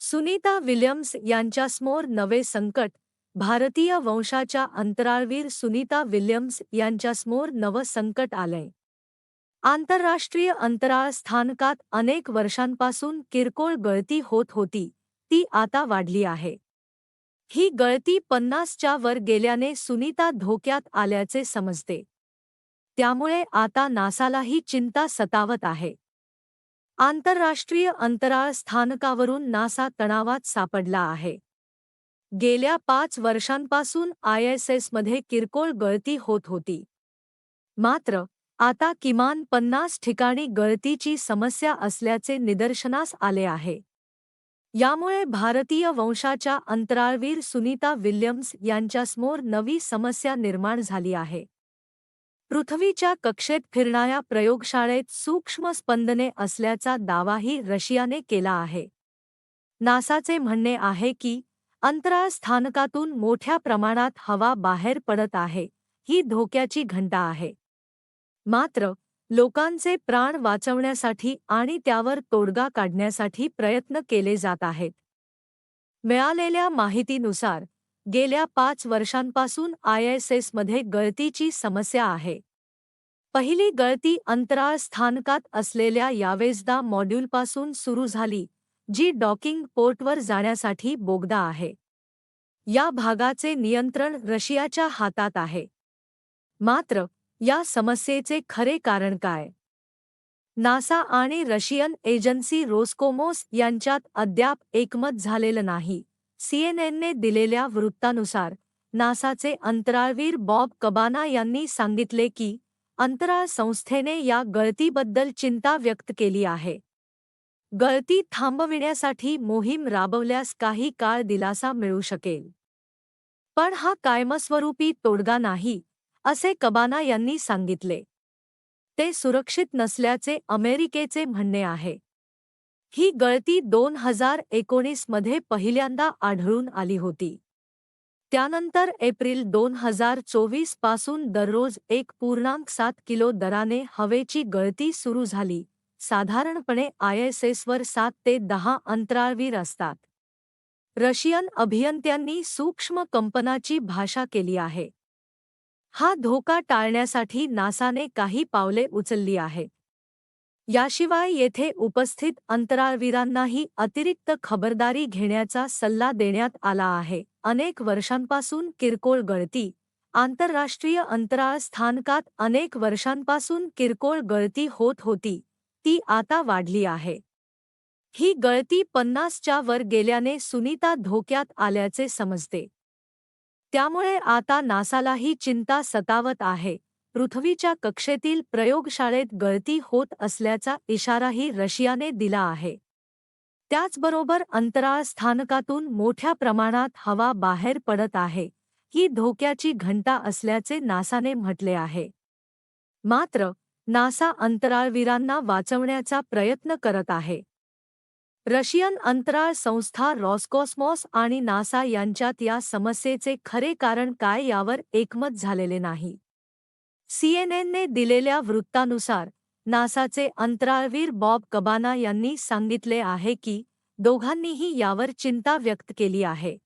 Sunita Williams यांच्यासमोर नवे संकट भारतीय वंशाच्या अंतराळवीर सुनीता विल्यम्स यांच्यासमोर नवं संकट आलंय. आंतरराष्ट्रीय अंतराळ स्थानकात अनेक वर्षांपासून किरकोळ गळती होत होती ती आता वाढली आहे. ही गळती पन्नासच्या वर गेल्याने सुनीता धोक्यात आल्याचे समजते. त्यामुळे आता नासालाही चिंता सतावत आहे. आंतरराष्ट्रीय अंतराळ स्थानकावरून नासा तणावात सापडला आहे. गेल्या पाच वर्षांपासून आय एस एसमध्ये किरकोळ गळती होत होती. मात्र आता किमान पन्नास ठिकाणी गळतीची समस्या असल्याचे निदर्शनास आले आहे. यामुळे भारतीय वंशाच्या अंतराळवीर सुनीता विल्यम्स यांच्यासमोर नवी समस्या निर्माण झाली आहे. पृथ्वीच्या कक्षेत फिरणाऱ्या प्रयोगशाळेत सूक्ष्म स्पंदने असल्याचा दावाही रशियाने केला आहे. नासाचे म्हणणे आहे की अंतराळ स्थानकातून मोठ्या प्रमाणात हवा बाहेर पडत आहे ही धोक्याची घंटा आहे. मात्र लोकांचे प्राण वाचवण्यासाठी आणि त्यावर तोडगा काढण्यासाठी प्रयत्न केले जात आहेत. मिळालेल्या माहितीनुसार गेल्या पाच वर्षांपासून आय एस एसमध्ये गळतीची समस्या आहे. पहिली गळती अंतराळ स्थानकात असलेल्या यावेजदा मॉड्यूलपासून सुरू झाली जी डॉकिंग पोर्टवर जाण्यासाठी बोगदा आहे. या भागाचे नियंत्रण रशियाच्या हातात आहे. मात्र या समस्येचे खरे कारण काय? नासा आणि रशियन एजन्सी रोस्कोमोस यांच्यात अद्याप एकमत झालेलं नाही. सीएनएनने दिलेल्या वृत्तानुसार नासाचे अंतराळवीर बॉब कबाना यांनी सांगितले की अंतराळ संस्थेने या गळतीबद्दल चिंता व्यक्त केली आहे. गळती थांबविण्यासाठी मोहीम राबवल्यास काही काळ दिलासा मिळू शकेल. पण हा कायमस्वरूपी तोडगा नाही असे कबाना यांनी सांगितले. ते सुरक्षित नसल्याचे अमेरिकेचे म्हणणे आहे. ही गळती दोन हजार एकोणीसमध्ये पहिल्यांदा आढळून आली होती. त्यानंतर एप्रिल दोन हजार चोवीसपासून दररोज एक पूर्णांक सात किलो दराने हवेची गळती सुरू झाली. साधारणपणे आय एस एसवर सात ते दहा अंतराळवीर असतात. रशियन अभियंत्यांनी सूक्ष्म कंपनाची भाषा केली आहे. हा धोका टाळण्यासाठी नासाने काही पावले उचलली आहेत याशिवाय येथे उपस्थित अंतराळवीरांनाही अतिरिक्त खबरदारी घेण्याचा सल्ला देण्यात आला आहे. अनेक वर्षांपासून किरकोळ गळती आंतरराष्ट्रीय अंतराळ स्थानकात अनेक वर्षांपासून किरकोळ गळती होत होती ती आता वाढली आहे. ही गळती पन्नासच्या वर गेल्याने सुनीता धोक्यात आल्याचे समजते. त्यामुळे आता नासालाही चिंता सतावत आहे. पृथ्वीच्या कक्षेतील प्रयोगशाळेत गळती होत असल्याचा इशाराही रशियाने दिला आहे. त्याचबरोबर अंतराळ स्थानकातून मोठ्या प्रमाणात हवा बाहेर पडत आहे ही धोक्याची घंटा असल्याचे नासाने म्हटले आहे. मात्र नासा अंतराळवीरांना वाचवण्याचा प्रयत्न करत आहे. रशियन अंतराळ संस्था रॉस्कॉस्मॉस आणि नासा यांच्यात या समस्येचे खरे कारण काय यावर एकमत झालेले नाही. सीएनएनने दिलेल्या वृत्तानुसार नासाचे अंतराळवीर बॉब कबाना यांनी सांगितले आहे की दोघांनीही यावर चिंता व्यक्त केली आहे.